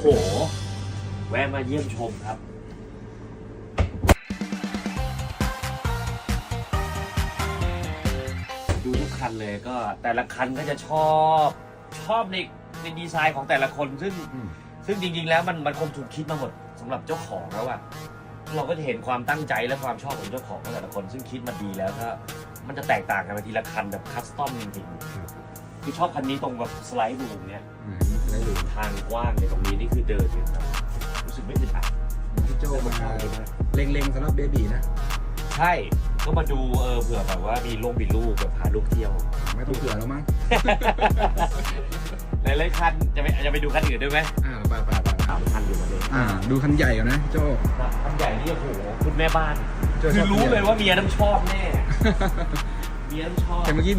โหแวะมาเยี่ยมชมครับดูทุกคันเลยก็แต่ละคันก็จะชอบชอบในในดีไซน์ของแต่ละคนซึ่งอืมซึ่งจริง ๆ แล้วมันมันคงถูกคิดมาหมดสำหรับเจ้าของแล้วอะเราก็จะเห็นความตั้งใจและความชอบของเจ้าของของแต่ละคน ซึ่งคิดมาดีแล้วก็มันจะแตกต่างกันไปทีละคันแบบคัสตอมจริงครับๆคือชอบคันนี้ตรงแบบสไลด์รูมเนี้ย อืมได้ดูทางกว้างในยตรงนี้นี่คือเดินเนี่ยแบบรู้สึกไม่อึดอัดพี่โจมาเล็งๆสำหรับเบบีนะ ใช่ ก็มาดูเออเผื่อแบบว่ามีลงมีลูกแบบพาลูกเที่ยว ไม่ต้องเผื่อแล้วมั้งหลายๆคันจะไปจะไปดูคันอื่นด้วยไหมอ่าไปไปไปสามคันอยู่มาเลยอ่า ดูคันใหญ่ก่อนนะพี่โจคันใหญ่นี่โอ้โหคุณแม่บ้านโจ้ชคืออบรู้คันใหญ่เลยว่าเมียต้องชอบแน่เมียต้องชอบแต่เมื่อกี้